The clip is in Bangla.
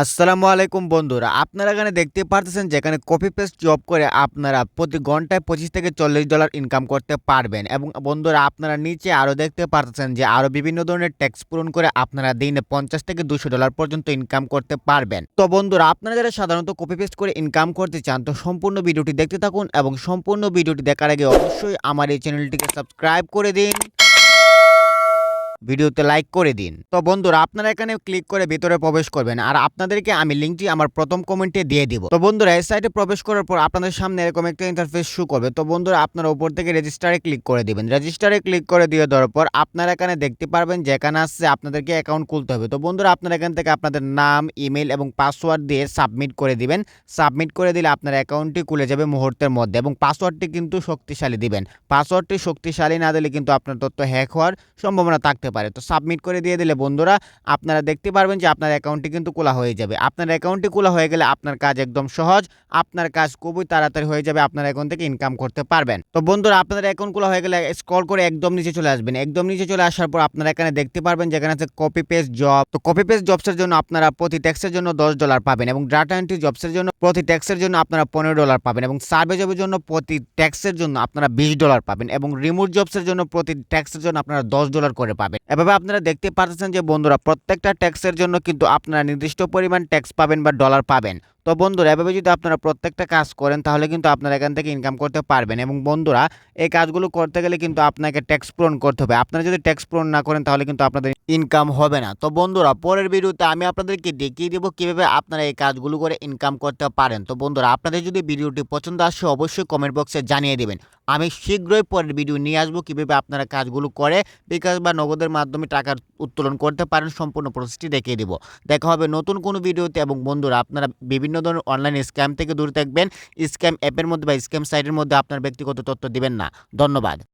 আসসালামু আলাইকুম বন্ধুরা, আপনারা এখানে দেখতে পারতেছেন যেখানে কপি পেস্ট জব করে আপনারা প্রতি ঘন্টায় পঁচিশ থেকে চল্লিশ ডলার ইনকাম করতে পারবেন। এবং বন্ধুরা, আপনারা নিচে আরও দেখতে পারতেছেন যে আরও বিভিন্ন ধরনের ট্যাক্স পূরণ করে আপনারা দিনে পঞ্চাশ থেকে দুশো ডলার পর্যন্ত ইনকাম করতে পারবেন। তো বন্ধুরা, আপনারা যারা সাধারণত কপি পেস্ট করে ইনকাম করতে চান, তো সম্পূর্ণ ভিডিওটি দেখতে থাকুন এবং সম্পূর্ণ ভিডিওটি দেখার আগে অবশ্যই আমার এই চ্যানেলটিকে সাবস্ক্রাইব করে দিন। ভিডিওতে লাইক করে দিন। তো বন্ধুরা, আপনারা এখানে ক্লিক করে ভিতরে প্রবেশ করবেন। আর আপনাদেরকে আমি লিঙ্কটি আমার প্রথম কমেন্টে দিয়ে দিব। তো বন্ধুরা, এই সাইটে প্রবেশ করার পর আপনাদের সামনে এরকম একটা ইন্টারফেস শু করবে। তো বন্ধুরা, আপনারা উপর থেকে রেজিস্টারে ক্লিক করে দিবেন। রেজিস্টারে ক্লিক করে দিয়ে দেওয়ার পর আপনারা এখানে দেখতে পারবেন যেখানে আসছে আপনাদেরকে অ্যাকাউন্ট খুলতে হবে। তো বন্ধুরা, আপনারা এখান থেকে আপনাদের নাম ইমেল এবং পাসওয়ার্ড দিয়ে সাবমিট করে দিবেন। সাবমিট করে দিলে আপনার অ্যাকাউন্টটি খুলে যাবে মুহূর্তের মধ্যে এবং পাসওয়ার্ডটি কিন্তু শক্তিশালী দিবেন। পাসওয়ার্ডটি শক্তিশালী না দিলে কিন্তু আপনার তথ্য হ্যাক হওয়ার সম্ভাবনা থাকতে পারে। তো সাবমিট করে দিয়ে দিলে বন্ধুরা আপনারা দেখতে পারবেন যে আপনার অ্যাকাউন্টটি কিন্তু খোলা হয়ে যাবে। আপনার অ্যাকাউন্টটি খোলা হয়ে গেলে আপনার কাজ একদম সহজ, আপনার কাজ খুবই তাড়াতাড়ি হয়ে যাবে, আপনার অ্যাকাউন্ট থেকে ইনকাম করতে পারবেন। তো বন্ধুরা আপনাদের অ্যাকাউন্ট খোলা হয়ে গেলে স্ক্রল করে একদম নিচে চলে আসবেন। একদম নিচে চলে আসার পর আপনারা এখানে দেখতে পারবেন যেখানে আছে কপি পেস্ট জব তো কপি পেস্ট জবসের জন্য আপনারা প্রতি ট্যাক্সের জন্য দশ ডলার পাবেন এবং ডাটা এন্ট্রি জবসের জন্য প্রতি ট্যাক্সের জন্য আপনারা পনেরো ডলার পাবেন এবং সার্ভে জবের জন্য প্রতি ট্যাক্সের জন্য আপনারা বিশ ডলার পাবেন এবং রিমোট জবসের জন্য প্রতি ট্যাক্সের জন্য আপনারা দশ ডলার করে পাবেন। এভাবে আপনারা দেখতে পাচ্ছেন যে বন্ধুরা, প্রত্যেকটা ট্যাক্সের জন্য কিন্তু আপনারা নির্দিষ্ট পরিমাণ ট্যাক্স পাবেন বা ডলার পাবেন। তো বন্ধুরা, এভাবে যদি আপনারা প্রত্যেকটা কাজ করেন, তাহলে কিন্তু আপনারা এখান থেকে ইনকাম করতে পারবেন এবং বন্ধুরা, এই কাজগুলো করতে গেলে কিন্তু আপনাকে ট্যাক্স পূরণ করতে হবে। আপনারা যদি ট্যাক্স পূরণ না করেন, তাহলে কিন্তু আপনাদের ইনকাম হবে না। তো বন্ধুরা, পরের ভিডিওতে আমি আপনাদেরকে দেখিয়ে দেবো কীভাবে আপনারা এই কাজগুলো করে ইনকাম করতে পারেন। তো বন্ধুরা, আপনাদের যদি ভিডিওটি পছন্দ আসে অবশ্যই কমেন্ট বক্সে জানিয়ে দেবেন। আমি শীঘ্রই পরের ভিডিও নিয়ে আসব কীভাবে আপনারা কাজগুলো করে বিকাশ বা নগদের মাধ্যমে টাকার উত্তোলন করতে পারেন, সম্পূর্ণ প্রসেসটি দেখিয়ে দেবো। দেখা হবে নতুন কোনো ভিডিওতে এবং বন্ধুরা, আপনারা বিভিন্ন ধরনের অনলাইন স্ক্যাম থেকে দূরে থাকবেন। স্ক্যাম অ্যাপের মধ্যে বা স্ক্যাম সাইটের মধ্যে আপনার ব্যক্তিগত তথ্য দিবেন না। ধন্যবাদ।